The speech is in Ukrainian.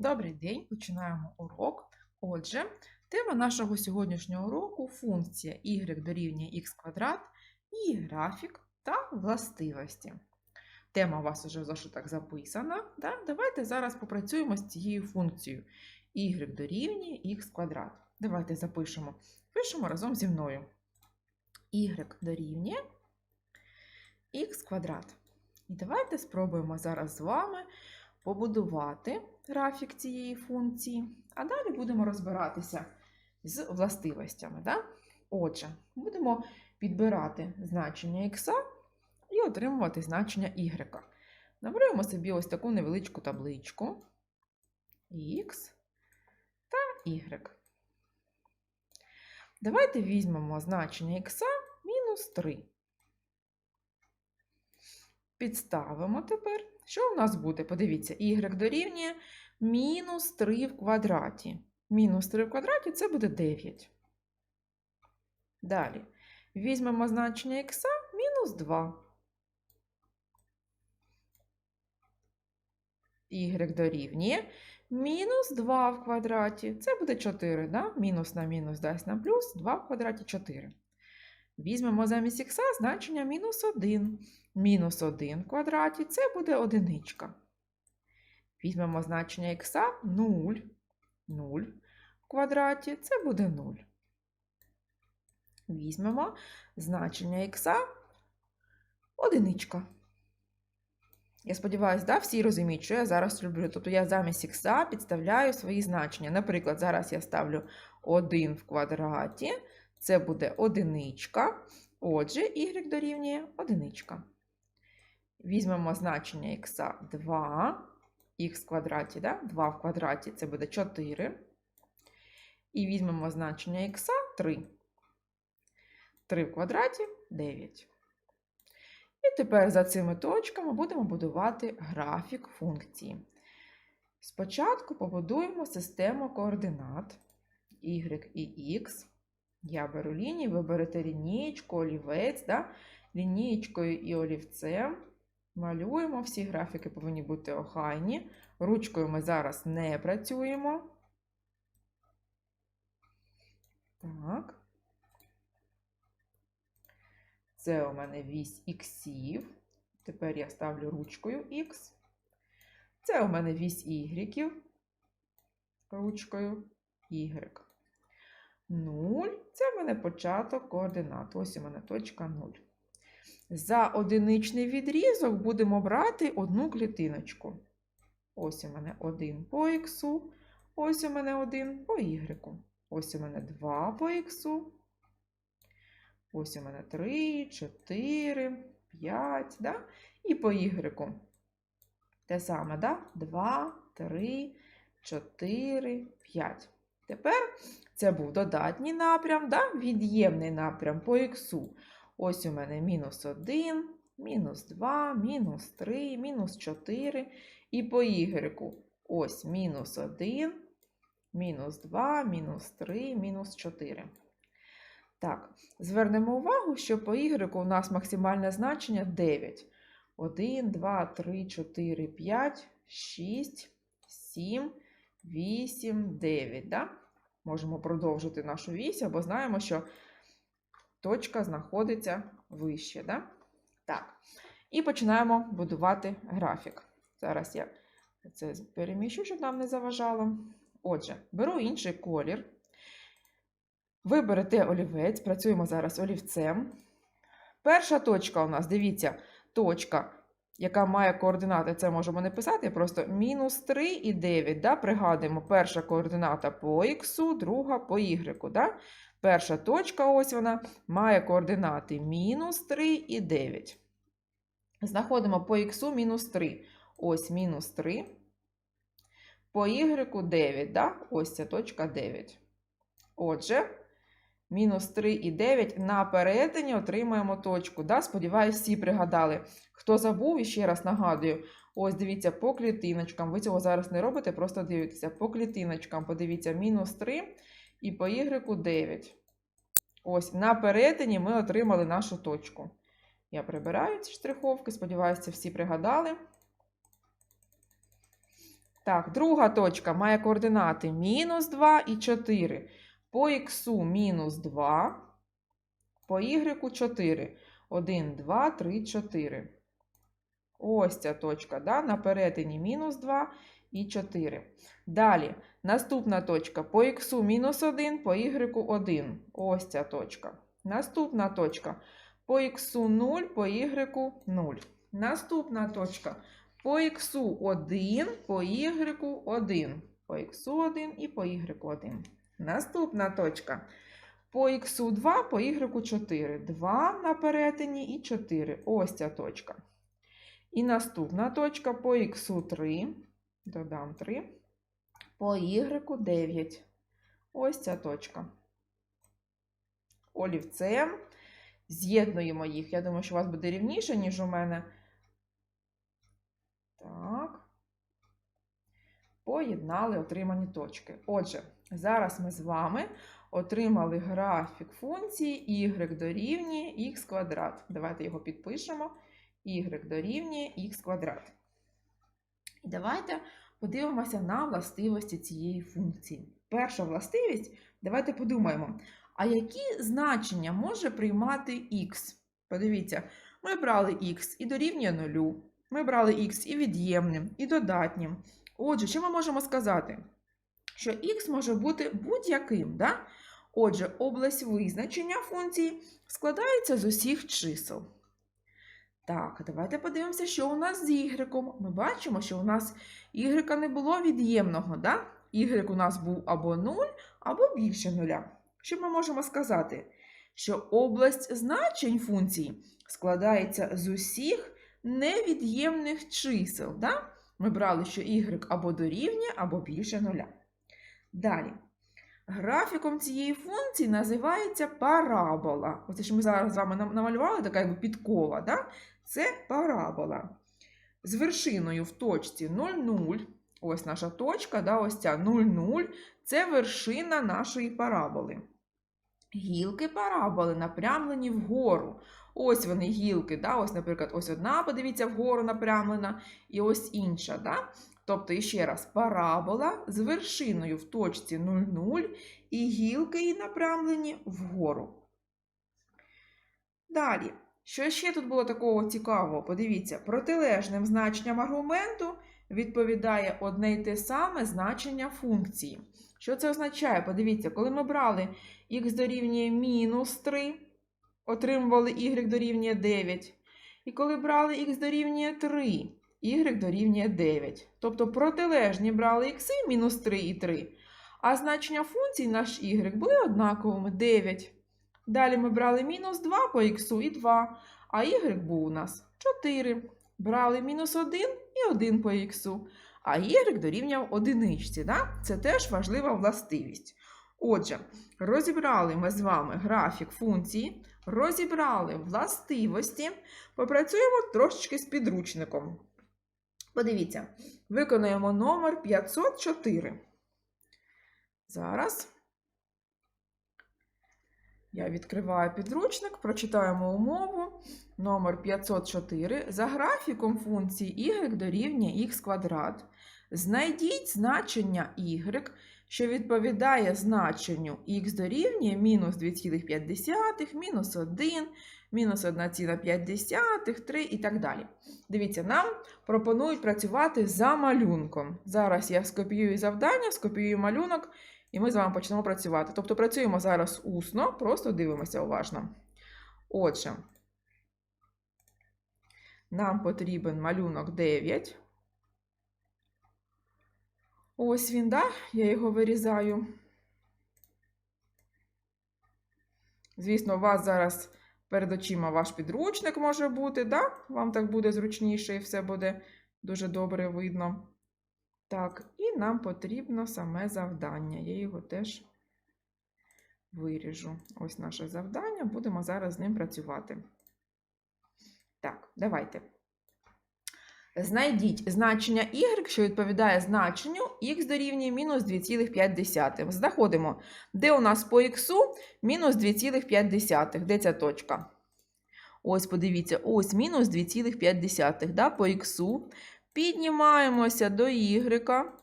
Добрий день, починаємо урок. Отже, тема нашого сьогоднішнього уроку функція y дорівнює x квадрат, і графік та властивості. Тема у вас вже в зошитах записана. Да? Давайте зараз попрацюємо з цією функцією y дорівнює x квадрат. Давайте запишемо. Пишемо разом зі мною. y дорівнює x квадрат. І давайте спробуємо зараз з вами побудувати графік цієї функції, а далі будемо розбиратися з властивостями. Да? Отже, будемо підбирати значення х і отримувати значення y. Наберемо собі ось таку невеличку табличку x та y. Давайте візьмемо значення х мінус 3. Підставимо тепер. Що у нас буде? Подивіться, y дорівнює мінус 3 в квадраті. Мінус 3 в квадраті це буде 9. Далі. Візьмемо значення х мінус 2. y дорівнює мінус 2 в квадраті. Це буде 4. Да? Мінус на мінус дасть нам плюс 2 в квадраті 4. Візьмемо замість х значення мінус 1. Мінус 1 в квадраті це буде одиничка. Візьмемо значення х 0. 0 в квадраті це буде 0. Візьмемо значення х одиничка. Я сподіваюся, да, всі розуміють, що я зараз роблю. Тобто я замість х підставляю свої значення. Наприклад, зараз я ставлю 1 в квадраті. Це буде одиничка. Отже, y дорівнює одиничка. Візьмемо значення х 2, х в квадраті, да? 2 в квадраті це буде 4. І візьмемо значення х 3. 3 в квадраті 9. І тепер за цими точками будемо будувати графік функції. Спочатку побудуємо систему координат y і x. Я беру лінії, ви берете лінієчку, олівець, да? лінієчкою і олівцем. Малюємо, всі графіки повинні бути охайні. Ручкою ми зараз не працюємо. Так. Це у мене вісь іксів. Тепер я ставлю ручкою Х. Це у мене вісь ігріків. Ручкою Y. 0 це в мене початок координат. Ось у мене точка 0. За одиничний відрізок будемо брати одну клітиночку. Ось у мене 1 по х, ось у мене 1 по y. Ось у мене 2 по х. Ось у мене 3, 4, 5, да? і по y. Те саме, да? 2, 3, 4, 5. Тепер це був додатній напрям, да? від'ємний напрям по х. Ось у мене мінус 1, мінус 2, мінус 3, мінус 4. І по y. Ось мінус 1, мінус 2, мінус 3, мінус 4. Так, звернемо увагу, що по y у нас максимальне значення 9. 1, 2, 3, 4, 5, 6, 7, 8, 9. Да? Можемо продовжити нашу вісь, або знаємо, що точка знаходиться вище. Да? Так. І починаємо будувати графік. Зараз я це переміщу, щоб нам не заважало. Отже, беру інший колір. Ви берете олівець, працюємо зараз олівцем. Перша точка у нас, дивіться, точка, яка має координати, це можемо не писати, просто мінус 3 і 9. Да? Пригадуємо, перша координата по х, друга по y. Да? Перша точка, ось вона, має координати мінус 3 і 9. Знаходимо по х мінус 3. Ось мінус 3. По y 9, да? ось ця точка 9. Отже, мінус 3 і 9 на перетині отримаємо точку. Да? Сподіваюсь, всі пригадали. Хто забув, і ще раз нагадую. Ось дивіться, по клітиночкам. Ви цього зараз не робите, просто дивіться. По клітиночкам, подивіться, мінус 3 і по y 9. Ось, на перетині ми отримали нашу точку. Я прибираю ці штриховки, сподіваюся, всі пригадали. Так, друга точка має координати мінус 2 і 4. По х мінус 2, по y 4. 1, 2, 3, 4. Ось ця точка, да? на перетині мінус 2 і 4. Далі, наступна точка по х мінус 1, по y 1. Ось ця точка. Наступна точка по х 0, по y 0. Наступна точка по х 1, по y 1. По х 1 і по y 1. Наступна точка по х 2, по y 4. 2 на перетині і 4. Ось ця точка. І наступна точка по х 3. Додам 3. По y 9. Ось ця точка. Олівцем. З'єднуємо їх. Я думаю, що у вас буде рівніше, ніж у мене. Так. Поєднали отримані точки. Отже, зараз ми з вами отримали графік функції y дорівнює х квадрат. Давайте його підпишемо. y дорівнює х квадрат. І давайте подивимося на властивості цієї функції. Перша властивість, давайте подумаємо, а які значення може приймати х? Подивіться, ми брали х і дорівнює нулю. Ми брали х і від'ємним, і додатнім. Отже, що ми можемо сказати? Що х може бути будь-яким. Да? Отже, область визначення функції складається з усіх чисел. Так, давайте подивимося, що у нас з y. Ми бачимо, що у нас y не було від'ємного. Да? Y у нас був або 0, або більше нуля. Що ми можемо сказати? Що область значень функції складається з усіх невід'ємних чисел. Да? Ми брали, що y або дорівнює, або більше нуля. Далі. Графіком цієї функції називається парабола. Оце що ми зараз з вами намалювали, така якби підкова. Да? Це парабола. З вершиною в точці 0,0. Ось наша точка, да, ось ця 0,0 це вершина нашої параболи. Гілки параболи напрямлені вгору. Ось вони гілки. Да? Ось, наприклад, ось одна, подивіться, вгору напрямлена, і ось інша. Да? Тобто, іще раз, парабола з вершиною в точці 0,0 і гілки її напрямлені вгору. Далі, що ще тут було такого цікавого? Подивіться, протилежним значенням аргументу відповідає одне й те саме значення функції. Що це означає? Подивіться, коли ми брали х дорівнює мінус 3, отримували y дорівнює 9. І коли брали х дорівнює 3, y дорівнює 9. Тобто протилежні брали х мінус 3 і 3. А значення функцій наш y були однаковими 9. Далі ми брали мінус 2 по х і 2, а y був у нас 4. Брали мінус 1 і 1 по х, а y дорівняв одиничці. Да? Це теж важлива властивість. Отже, розібрали ми з вами графік функції, розібрали властивості, попрацюємо трошечки з підручником. Подивіться, виконуємо номер 504. Зараз я відкриваю підручник, прочитаємо умову. Номер 504. За графіком функції y дорівнює х квадрат. Знайдіть значення y, що відповідає значенню х дорівнює мінус 2,5, мінус 1, мінус 1,5, 3 і так далі. Дивіться, нам пропонують працювати за малюнком. Зараз я скопіюю завдання, скопіюю малюнок, і ми з вами почнемо працювати. Тобто працюємо зараз усно, просто дивимося уважно. Отже, нам потрібен малюнок 9. Ось він, да? я його вирізаю. Звісно, у вас зараз перед очима ваш підручник може бути, да? вам так буде зручніше і все буде дуже добре видно. Так, і нам потрібно саме завдання. Я його теж виріжу. Ось наше завдання, будемо зараз з ним працювати. Так, давайте. Знайдіть значення y, що відповідає значенню х дорівнює мінус 2,5. Знаходимо, де у нас по х мінус 2,5. Де ця точка? Ось, подивіться, ось мінус 2,5 да, по х. Піднімаємося до y.